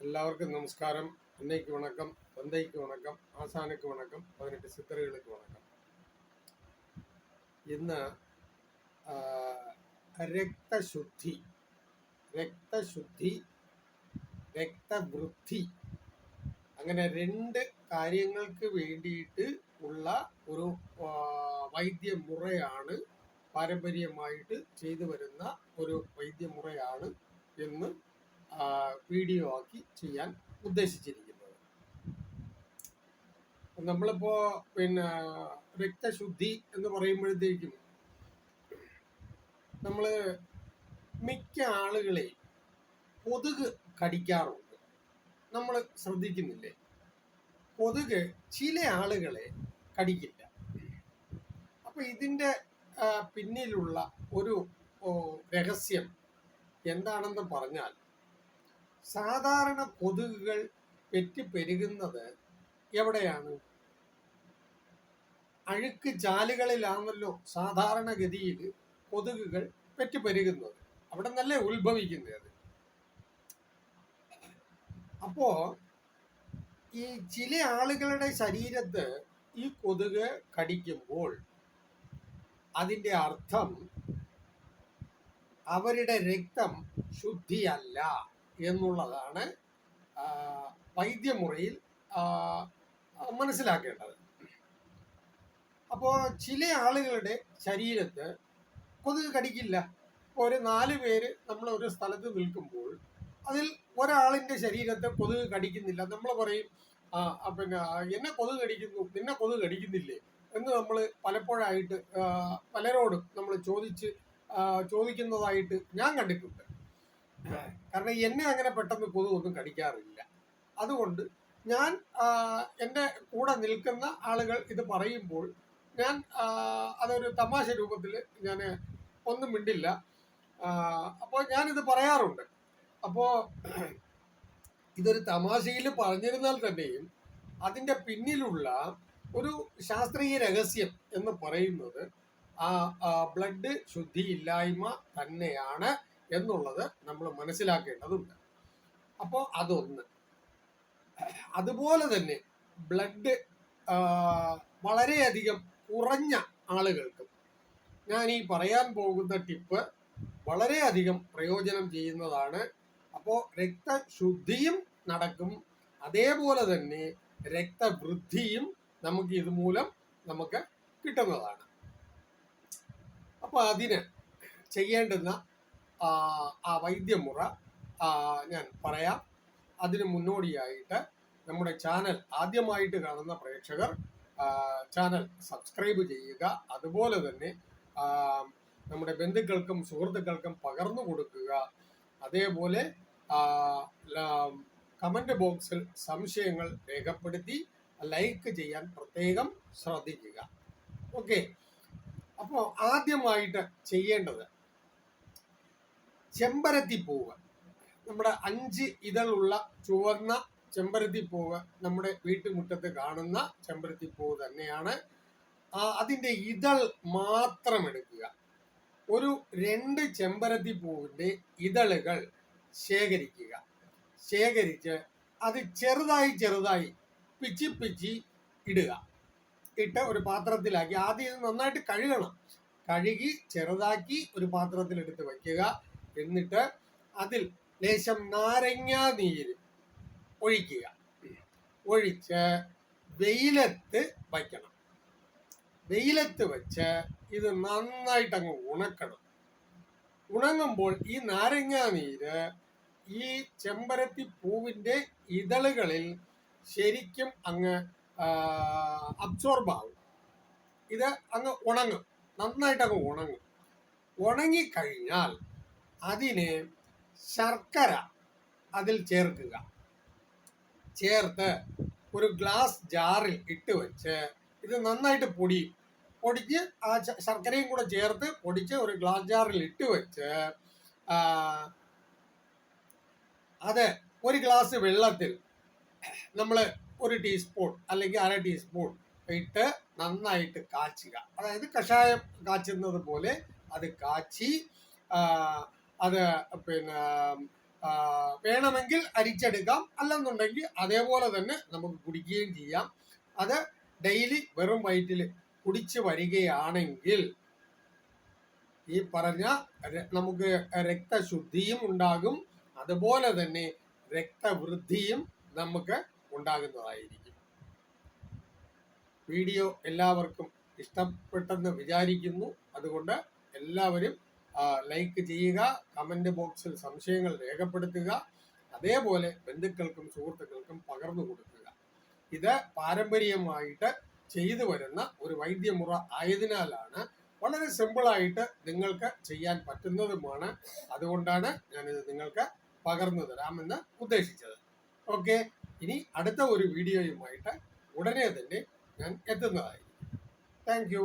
எல்லாருக்கும் நமஸ்காரம் அன்னைக்கு வணக்கம் தந்தைக்கு வணக்கம் ஆசானுக்கு வணக்கம் பதினெட்டு சித்தர்களுக்கு வணக்கம் ഇന്ന് ആ, രക്തശുദ്ധി രക്തശുദ്ധി രക്തവൃദ്ധി അങ്ങനെ രണ്ട് കാര്യങ്ങൾക്ക് വേണ്ടിയിട്ട് ഉള്ള ഒരു ആ, വൈദ്യമുറയാണ് പാരമ്പര്യമായിട്ട് ചെയ്തു വരുന്ന ഒരു വൈദ്യമുറയാണ് എന്ന് ആ, വീഡിയോ ആക്കി ചെയ്യാൻ ഉദ്ദേശിച്ചിരിക്കുന്നത്. നമ്മളിപ്പോ പിന്നെ രക്തശുദ്ധി എന്ന് പറയുമ്പോഴത്തേക്കും നമ്മൾ മിക്ക ആളുകളെ കൊതുക് കടിക്കാറുണ്ട്. നമ്മൾ ശ്രദ്ധിക്കുന്നില്ലേ? കൊതുക് ചില ആളുകളെ കടിക്കില്ല. അപ്പൊ ഇതിന്റെ പിന്നിലുള്ള ഒരു രഹസ്യം എന്താണെന്ന് പറഞ്ഞാൽ സാധാരണ കൊതുകുകൾ പെറ്റിപ്പെരുകുന്നത് എവിടെയാണ്? അഴുക്ക് ചാലുകളിലാണല്ലോ സാധാരണഗതിയിൽ കൊതുകുകൾ പെറ്റിപ്പെരുകുന്നത്. അവിടെ നല്ല ഉത്ഭവിക്കുന്നത് അപ്പോ ഈ ചില ആളുകളുടെ ശരീരത്ത് ഈ കൊതുക് കടിക്കുമ്പോൾ അതിന്റെ അർത്ഥം അവരുടെ രക്തം ശുദ്ധിയല്ല. എന്നുള്ളതാണ് വൈദ്യമുറിയിൽ മനസ്സിലാക്കേണ്ടത്. അപ്പോൾ ചില ആളുകളുടെ ശരീരത്ത് കൊതുക് കടിക്കില്ല. ഒരു നാല് പേര് നമ്മൾ ഒരു സ്ഥലത്ത് നിൽക്കുമ്പോൾ അതിൽ ഒരാളിന്റെ ശരീരത്തെ കൊതുക് കടിക്കുന്നില്ല. നമ്മൾ പറയും പിന്നെ എന്നെ കൊതുക് കടിക്കുന്നു നിന്നെ കൊതുക് കടിക്കുന്നില്ലേ? എന്ന് നമ്മൾ പലപ്പോഴായിട്ട് പലരോടും നമ്മൾ ചോദിച്ച് ചോദിക്കുന്നതായിട്ട് ഞാൻ കണ്ടിട്ടുണ്ട്. കാരണം എന്നെ അങ്ങനെ പെട്ടെന്ന് കൊതു ഒന്നും കടിക്കാറില്ല. അതുകൊണ്ട് ഞാൻ എന്റെ കൂടെ നിൽക്കുന്ന ആളുകൾ ഇത് പറയുമ്പോൾ ഞാൻ അതൊരു തമാശ രൂപത്തിൽ ഞാൻ ഒന്നും മിണ്ടില്ല. അപ്പോൾ ഞാനിത് പറയാറുണ്ട്. അപ്പോൾ ഇതൊരു തമാശയിൽ പറഞ്ഞിരുന്നാൽ തന്നെയും അതിന്റെ പിന്നിലുള്ള ഒരു ശാസ്ത്രീയ രഹസ്യം എന്ന് പറയുന്നത് ആ ബ്ലഡ് ശുദ്ധിയില്ലായ്മ തന്നെയാണ് എന്നുള്ളത് നമ്മൾ മനസ്സിലാക്കേണ്ടതുണ്ട്. അപ്പോൾ അതൊന്ന്. അതുപോലെ തന്നെ ബ്ലഡ് വളരെയധികം കുറഞ്ഞ ആളുകൾക്കും ഞാൻ ഈ പറയാൻ പോകുന്ന ടിപ്പ് വളരെയധികം പ്രയോജനം ചെയ്യുന്നതാണ്. അപ്പോൾ രക്തശുദ്ധിയും നടക്കും. അതേപോലെ തന്നെ രക്തവൃദ്ധിയും നമുക്ക് ഇതുമൂലം നമുക്ക് കിട്ടുന്നതാണ്. അപ്പോൾ അതിന് ചെയ്യേണ്ടുന്ന ആ, വൈദ്യമുറ ഞാൻ പറയാം. അതിന് മുന്നോടിയായിട്ട് നമ്മുടെ ചാനൽ ആദ്യമായിട്ട് കാണുന്ന പ്രേക്ഷകർ ചാനൽ സബ്സ്ക്രൈബ് ചെയ്യുക. അതുപോലെ തന്നെ നമ്മുടെ ബന്ധുക്കൾക്കും സുഹൃത്തുക്കൾക്കും പകർന്നു കൊടുക്കുക. അതേപോലെ കമന്റ് ബോക്സിൽ സംശയങ്ങൾ രേഖപ്പെടുത്തി ലൈക്ക് ചെയ്യാൻ പ്രത്യേകം ശ്രദ്ധിക്കുക. ഓക്കെ. അപ്പോൾ ആദ്യമായിട്ട് ചെയ്യേണ്ടത് ചെമ്പരത്തി പൂവ്. നമ്മുടെ അഞ്ച് ഇതളുള്ള ചുവന്ന ചെമ്പരത്തി പൂവ് നമ്മുടെ വീട്ടുമുറ്റത്ത് കാണുന്ന ചെമ്പരത്തി പൂവ് തന്നെയാണ്. അതിന്റെ ഇതൾ മാത്രം എടുക്കുക. ഒരു രണ്ട് ചെമ്പരത്തി പൂവിന്റെ ഇതളുകൾ ശേഖരിക്കുക. ശേഖരിച്ച് അത് ചെറുതായി ചെറുതായി പിച്ചി പിച്ചി ഇടുക. ഇട്ട് ഒരു പാത്രത്തിലാക്കി. ആദ്യം നന്നായിട്ട് കഴുകണം. കഴുകി ചെറുതാക്കി ഒരു പാത്രത്തിൽ എടുത്ത് വയ്ക്കുക. എന്നിട്ട് അതിൽ ലേശം നാരങ്ങ നീര് ഒഴിക്കുക. ഒഴിച്ച് വെയിലത്ത് വയ്ക്കണം. വെയിലത്ത് വെച്ച് ഇത് നന്നായിട്ട് അങ്ങ് ഉണക്കണം. ഉണങ്ങുമ്പോൾ ഈ നാരങ്ങ നീര് ഈ ചെമ്പരത്തി പൂവിന്റെ ഇതളുകളിൽ ശരിക്കും അങ്ങ് അബ്സോർബ് ആവും. ഇത് അങ്ങ് ഉണങ്ങും. നന്നായിട്ട് അങ്ങ് ഉണങ്ങും. ഉണങ്ങിക്കഴിഞ്ഞാൽ അതിന് ശർക്കര അതിൽ ചേർക്കുക. ചേർത്ത് ഒരു ഗ്ലാസ് ജാറിൽ ഇട്ട് വെച്ച് ഇത് നന്നായിട്ട് പൊടി പൊടിച്ച് ആ ശർക്കരയും കൂടെ ചേർത്ത് പൊടിച്ച് ഒരു ഗ്ലാസ് ജാറിൽ ഇട്ട് വെച്ച് അത് ഒരു ഗ്ലാസ് വെള്ളത്തിൽ നമ്മൾ ഒരു ടീസ്പൂൺ അല്ലെങ്കിൽ അര ടീസ്പൂൺ ഇട്ട് നന്നായിട്ട് കാച്ചുക. അതായത് കഷായം കാച്ചുന്നത് പോലെ അത് കാച്ചി അത് പിന്നെ വേണമെങ്കിൽ അരിച്ചെടുക്കാം. അല്ലെന്നുണ്ടെങ്കിൽ അതേപോലെ തന്നെ നമുക്ക് കുടിക്കുകയും ചെയ്യാം. അത് ഡെയിലി വെറും വയറ്റിൽ കുടിച്ച് വരികയാണെങ്കിൽ ഈ പറഞ്ഞ നമുക്ക് രക്തശുദ്ധിയും ഉണ്ടാകും. അതുപോലെ തന്നെ രക്തവൃദ്ധിയും നമുക്ക് ഉണ്ടാകുന്നതായിരിക്കും. വീഡിയോ എല്ലാവർക്കും ഇഷ്ടപ്പെട്ടെന്ന് വിചാരിക്കുന്നു. അതുകൊണ്ട് എല്ലാവരും ലൈക്ക് ചെയ്യുക കമന്റ് ബോക്സിൽ സംശയങ്ങൾ രേഖപ്പെടുത്തുക അതേപോലെ ബന്ധുക്കൾക്കും സുഹൃത്തുക്കൾക്കും പകർന്നു കൊടുക്കുക. ഇത് പാരമ്പര്യമായിട്ട് ചെയ്തു വരുന്ന ഒരു വൈദ്യമുറ ആയതിനാലാണ് വളരെ സിമ്പിളായിട്ട് നിങ്ങൾക്ക് ചെയ്യാൻ പറ്റുന്നതുമാണ്. അതുകൊണ്ടാണ് ഞാനിത് നിങ്ങൾക്ക് പകർന്നു തരാമെന്ന് ഉദ്ദേശിച്ചത്. ഓക്കെ ഇനി അടുത്ത ഒരു വീഡിയോയുമായിട്ട് ഉടനെ തന്നെ ഞാൻ എത്തുന്നതായിരിക്കും. താങ്ക്